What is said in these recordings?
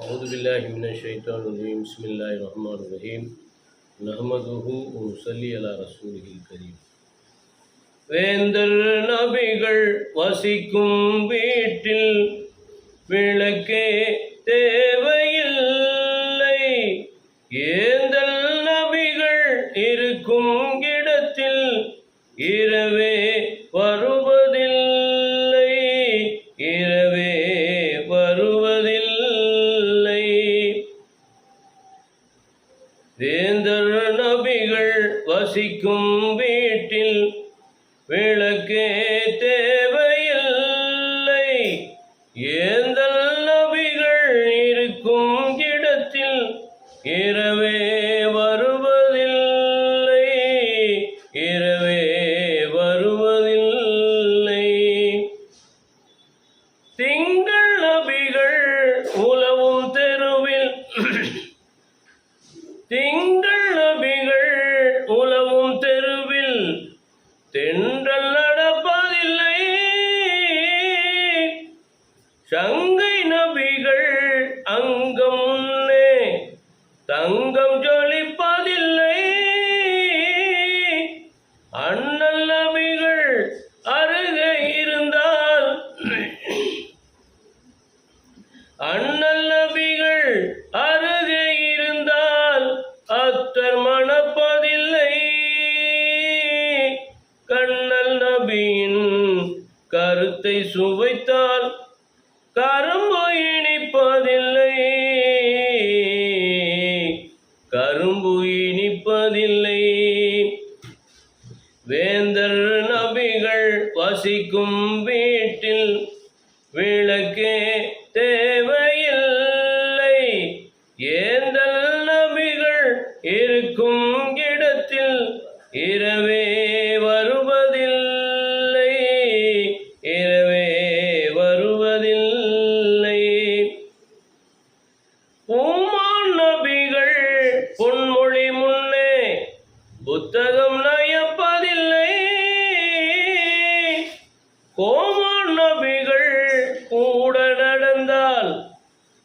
أعوذ بالله من الشيطان الرجيم بسم الله الرحمن الرحيم نحمده ونصلي على رسوله الكريم வேந்தர் நபிகள் வசிக்கும் வீட்டில் விளக்கே தேவையில்லை ஏந்தல் நபிகள் இருக்கும் இடத்தில் இரவே வேந்தர் நபிகள் வசிக்கும் வீட்டில் விளக்கே தேவையில்லை. ஏந்தல் நபிகள் இருக்கும் இடத்தில் இரவே வருவதில்லை. இரவே வருவதில்லை. திங் then கருத்தை சுவைத்தால் கரும்பு இனிப்பதில்லை. கரும்பு இனிப்பதில்லை. வேந்தர் நபிகள் வசிக்கும் வீட்டில் விளக்கே தேவையில்லை. ஏந்தல் நபிகள் இருக்கும் இடத்தில் இரு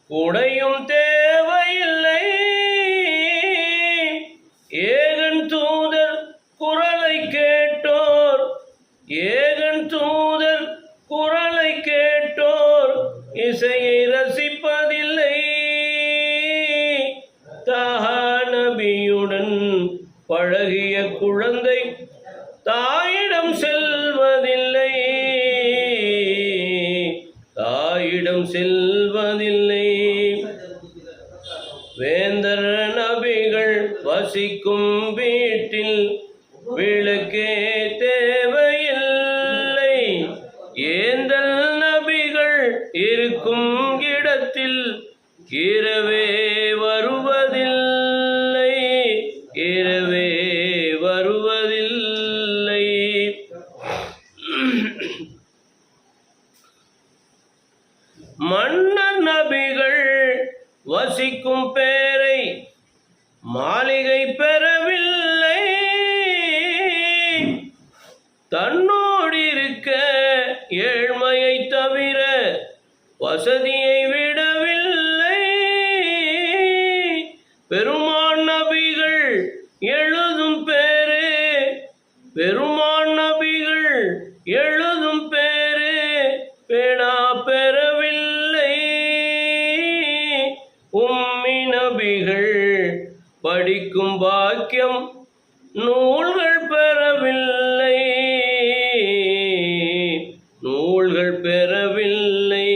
குடையும் தேவையில்லை. ஏகன் தூதர் குரலை கேட்டோர். ஏகன் தூதர் குரலை கேட்டோர். இசையை ரசிப்பதில்லை. தஹா நபியுடன் பழகிய குழந்தை தாயிடம் செல்வதில்லை. வசிக்கும் வீட்டில் விளக்கே தேவையில்லை. ஏந்தல் நபிகள் இருக்கும் இடத்தில் இரவே வருவதில்லை. இரவே வருவதில்லை. மன்னர் நபிகள் வசிக்கும் பேர் மாளிகை பெறவில்லை. தன்னோடு இருக்க ஏழ்மையை தவிர வசதியை விடவில்லை. பெருமான் நபிகள் எழுதும் பேரு பெருமான் நபிகள் எழுதும் பேரு பேணா பெறவில்லை. உம்மி நபிகள் படிக்கும் பாக்கியம் நூல்கள் பெறவில்லை. நூல்கள் பெறவில்லை.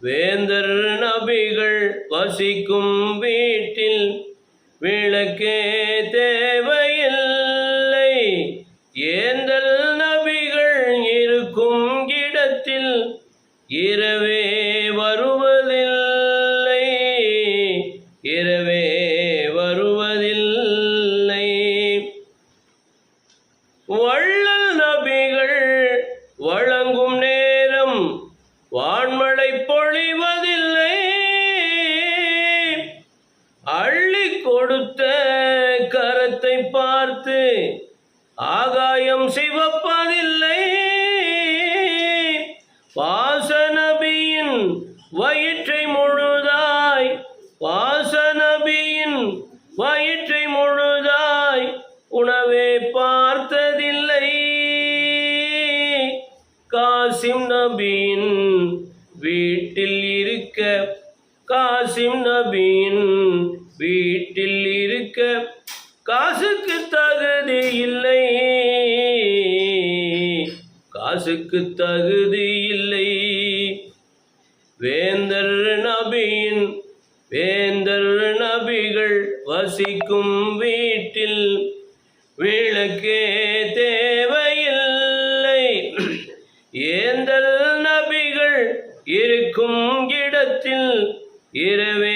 வேந்தர் நபிகள் வசிக்கும் வீட்டில் விளக்கே தேவையில்லை. ஏந்தல் நபி கொடுத்த கரத்தை பார்த்து ஆகாயம் சிவப்பதில்லை. வாசநபியின் வயிற்றை முழுதாய் வாசநபியின் வயிற்றை முழுதாய் உணவே பார்த்ததில்லை. காசிம் நபியின் வீட்டில் இருக்க காசிம் நபியின் காசுக்கு தகுதி இல்லை. வேந்தர் நபியின் வேந்தர் நபிகள் வசிக்கும் வீட்டில் விளக்கே தேவையில்லை. ஏந்தல் நபிகள் இருக்கும் இடத்தில் இரவே